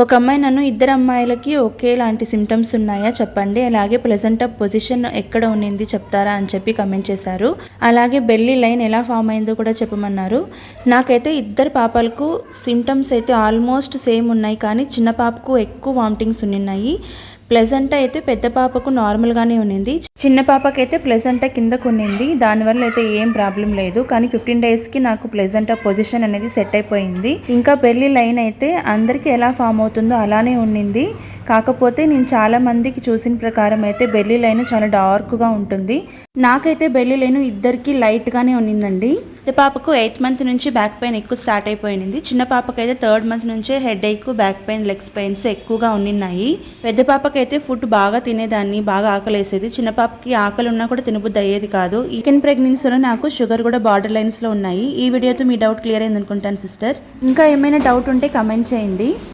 ఒక అమ్మాయి నన్ను ఇద్దరు అమ్మాయిలకి ఒకేలాంటి సిమ్టమ్స్ ఉన్నాయా చెప్పండి. అలాగే ప్లెజెంట్ అప్ పొజిషన్ ఎక్కడ ఉన్నింది చెప్తారా అని చెప్పి కమెంట్ చేశారు. అలాగే బెల్లి లైన్ ఎలా ఫామ్ అయిందో కూడా చెప్పమన్నారు. నాకైతే ఇద్దరు పాపలకు సిమ్టమ్స్ అయితే ఆల్మోస్ట్ సేమ్ ఉన్నాయి కానీ చిన్న పాపకు ఎక్కువ వామిటింగ్స్ ఉన్నాయి ప్లెజెంట్ అయితే పెద్ద పాపకు నార్మల్గానే ఉన్నింది. చిన్న పాపకైతే ప్లెజెంట్ కిందకు ఉన్నింది దానివల్ల అయితే ఏం ప్రాబ్లం లేదు. కానీ ఫిఫ్టీన్ డేస్కి నాకు ప్లెజెంట్ పొజిషన్ అనేది సెట్ అయిపోయింది. ఇంకా పెళ్ళి లైన్ అయితే అందరికీ ఎలా ఫామ్ అవుతుందో అలానే ఉన్నింది. కాకపోతే నేను చాలా మందికి చూసిన ప్రకారం అయితే బెల్లి లైన్ చాలా డార్క్గా ఉంటుంది. నాకైతే బెల్లి లైన్ ఇద్దరికి లైట్గానే ఉన్నిందండి. పెద్ద పాపకు ఎయిత్ మంత్ నుంచి బ్యాక్ పెయిన్ ఎక్కువ స్టార్ట్ అయిపోయింది చిన్న పాపకైతే థర్డ్ మంత్ నుంచే headache back pain legs pains ఎక్కువగా ఉన్నిన్నాయి పెద్ద పాపకైతే ఫుడ్ బాగా తినేదాన్ని బాగా ఆకలేసేది. చిన్న పాపకి ఆకలి ఉన్నా కూడా తినబుద్ధి అయ్యేది కాదు. ఈకెన్ ప్రెగ్నెన్సీలో నాకు షుగర్ కూడా బార్డర్ లైన్స్లో ఉన్నాయి. ఈ వీడియోతో మీ డౌట్ క్లియర్ అయింది అనుకుంటాను సిస్టర్. ఇంకా ఏమైనా డౌట్ ఉంటే కమెంట్ చేయండి.